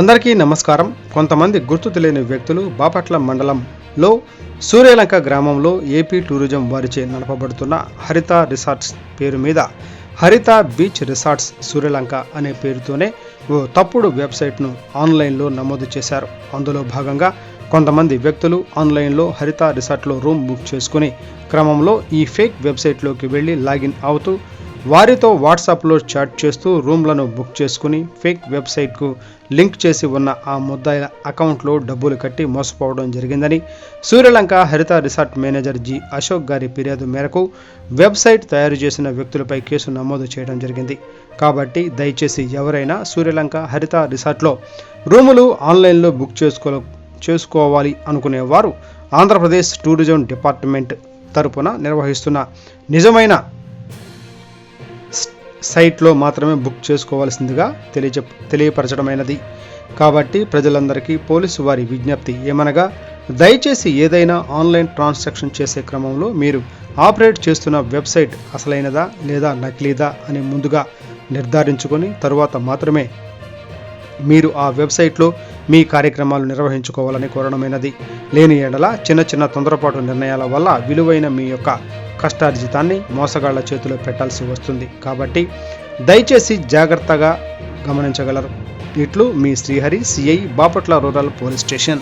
అందరికీ నమస్కారం. కొంతమంది గుర్తు తెలియని వ్యక్తులు బాపట్ల మండలంలో సూర్యలంక గ్రామంలో ఏపీ టూరిజం వారిచే నడపబడుతున్న హరిత రిసార్ట్స్ పేరు మీద హరిత బీచ్ రిసార్ట్స్ సూర్యలంక అనే పేరుతోనే ఓ తప్పుడు వెబ్సైట్ను ఆన్లైన్లో నమోదు చేశారు. అందులో భాగంగా కొంతమంది వ్యక్తులు ఆన్లైన్లో హరిత రిసార్ట్లో రూమ్ బుక్ చేసుకుని క్రమంలో ఈ ఫేక్ వెబ్సైట్లోకి వెళ్ళి లాగిన్ అవుతూ వారితో వాట్సాప్లో చాట్ చేస్తూ రూమ్లను బుక్ చేసుకుని ఫేక్ వెబ్సైట్కు లింక్ చేసి ఉన్న ఆ ముద్దాయిల అకౌంట్లో డబ్బులు కట్టి మోసపోవడం జరిగిందని Suryalanka Haritha resort manager G Ashok గారి ఫిర్యాదు మేరకు వెబ్సైట్ తయారు చేసిన వ్యక్తులపై కేసు నమోదు చేయడం జరిగింది. కాబట్టి దయచేసి ఎవరైనా సూర్యలంక హరిత రిసార్ట్లో రూములు ఆన్లైన్లో బుక్ చేసుకో చేసుకోవాలి అనుకునేవారు ఆంధ్రప్రదేశ్ టూరిజం డిపార్ట్మెంట్ తరపున నిర్వహిస్తున్న నిజమైన సైట్లో మాత్రమే బుక్ చేసుకోవాల్సిందిగా తెలియజె తెలియపరచడమైనది. కాబట్టి ప్రజలందరికీ పోలీసు వారి విజ్ఞప్తి ఏమనగా దయచేసి ఏదైనా ఆన్లైన్ ట్రాన్సాక్షన్ చేసే క్రమంలో మీరు ఆపరేట్ చేస్తున్న వెబ్సైట్ అసలైనదా లేదా నకిలీదా అని ముందుగా నిర్ధారించుకొని తరువాత మాత్రమే మీరు ఆ వెబ్సైట్లో మీ కార్యక్రమాలు నిర్వహించుకోవాలని కోరడమైనది. లేని ఎడల చిన్న చిన్న తొందరపాటు నిర్ణయాల వల్ల విలువైన మీ యొక్క కష్టార్జితాన్ని మోసగాళ్ళ చేతిలో పెట్టాల్సి వస్తుంది. కాబట్టి దయచేసి జాగ్రత్తగా గమనించగలరు. ఇట్లు మీ Srihari CI Bapatla rural police station.